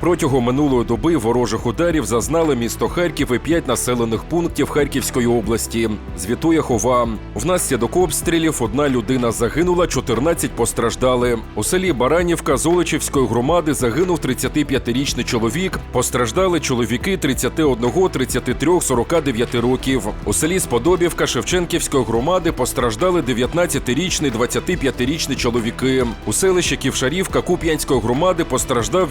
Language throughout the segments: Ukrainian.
Протягом минулої доби ворожих ударів зазнали місто Харків і п'ять населених пунктів Харківської області. Звітує Хова. Внаслідок обстрілів одна людина загинула, 14 постраждали. У селі Баранівка Золочівської громади загинув 35-річний чоловік. Постраждали чоловіки 31, 33, 49 років. У селі Сподобівка Шевченківської громади постраждали 19-річний, 25-річний чоловіки. У селищі Ківшарівка Куп'янської громади постраждав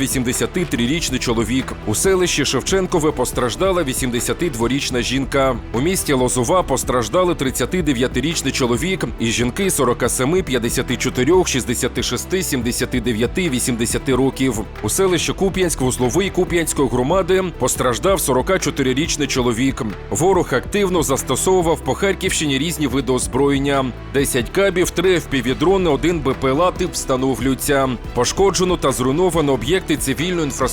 83-річний чоловік. У селищі Шевченкове постраждала 82-річна жінка. У місті Лозова постраждали 39-річний чоловік і жінки 47, 54, 66, 79, 80 років. У селищі Куп'янськ вузловий Куп'янської громади постраждав 44-річний чоловік. Ворог активно застосовував по Харківщині різні види озброєння: 10 кабів, 3 FPV-дрони, 1 БПЛА тип встановлюються. Пошкоджено та зруйновано об'єкти цивільної інфраструктури.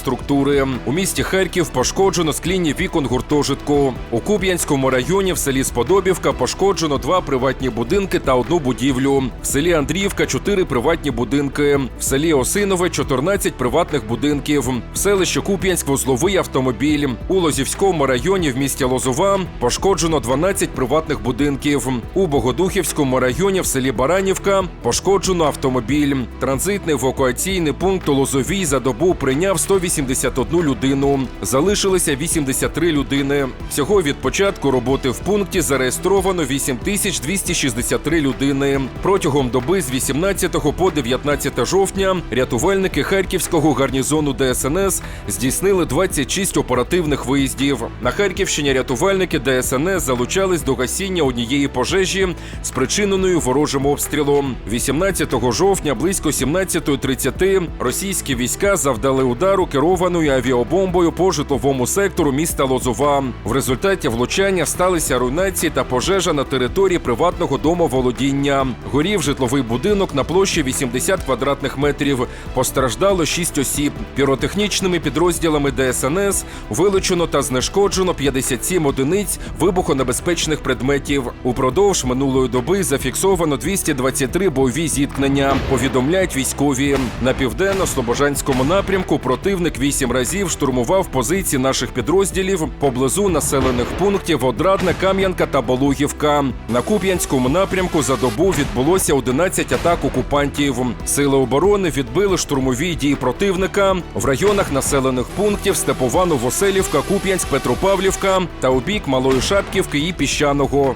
У місті Харків пошкоджено скління вікон гуртожитку. У Куп'янському районі в селі Сподобівка пошкоджено два приватні будинки та одну будівлю. В селі Андріївка чотири приватні будинки. В селі Осинове 14 приватних будинків. В селищі Куп'янськ вузловий автомобіль. У Лозівському районі в місті Лозова пошкоджено 12 приватних будинків. У Богодухівському районі в селі Баранівка пошкоджено автомобіль. Транзитний евакуаційний пункт у Лозовій за добу прийняв 181 людину. Залишилися 83 людини. Всього від початку роботи в пункті зареєстровано 8263 людини. Протягом доби з 18 по 19 жовтня рятувальники Харківського гарнізону ДСНС здійснили 26 оперативних виїздів. На Харківщині рятувальники ДСНС залучались до гасіння однієї пожежі, спричиненої ворожим обстрілом. 18 жовтня близько 17.30 російські війська завдали удару керованою авіабомбою по житловому сектору міста Лозова. В результаті влучання сталися руйнації та пожежа на території приватного домоволодіння. Горів житловий будинок на площі 80 квадратних метрів. Постраждало 6 осіб. Піротехнічними підрозділами ДСНС вилучено та знешкоджено 57 одиниць вибухонебезпечних предметів. Упродовж минулої доби зафіксовано 223 бойові зіткнення. Повідомляють військові на південно-слобожанському напрямку. Противник вісім разів штурмував позиції наших підрозділів поблизу населених пунктів Одрадна, Кам'янка та Балугівка. На Куп'янському напрямку за добу відбулося 11 атак окупантів. Сили оборони відбили штурмові дії противника в районах населених пунктів Степовано, Воселівка, Куп'янськ, Петропавлівка та у бік Малої Шапківки і Піщаного.